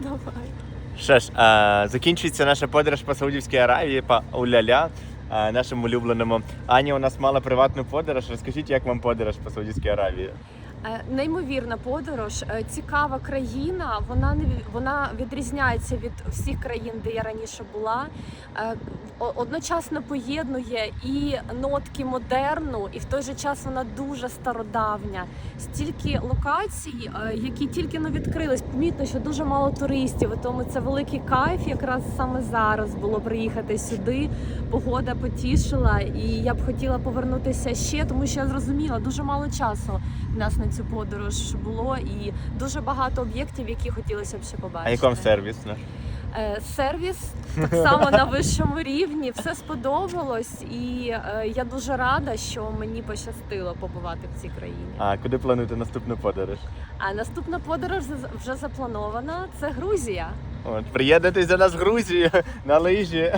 Давай. Що ж, е, закінчується наша подорож по Саудівській Аравії, по Уляля, е, нашому улюбленому. Аня у нас мала приватну подорож. Розкажіть, як вам подорож по Саудівській Аравії? Е, Неймовірна подорож, е, цікава країна. Вона не вона відрізняється від всіх країн, де я раніше була. Е, Одночасно поєднує і нотки модерну, і в той же час вона дуже стародавня. Стільки локацій, які тільки но відкрились. Помітно, що дуже мало туристів. Тому це великий кайф. Якраз саме зараз було приїхати сюди. Погода потішила, і я б хотіла повернутися ще, тому що я зрозуміла, дуже мало часу в нас на цю подорож було, і дуже багато об'єктів, які хотілося б ще побачити. А як вам сервіс? Е, Сервіс так само на вищому рівні. Все сподобалось, і е, я дуже рада, що мені пощастило побувати в цій країні. А куди плануєте наступну подорож? А наступна подорож вже запланована. Це Грузія. От, приєднуйтесь до нас в Грузію на лижі.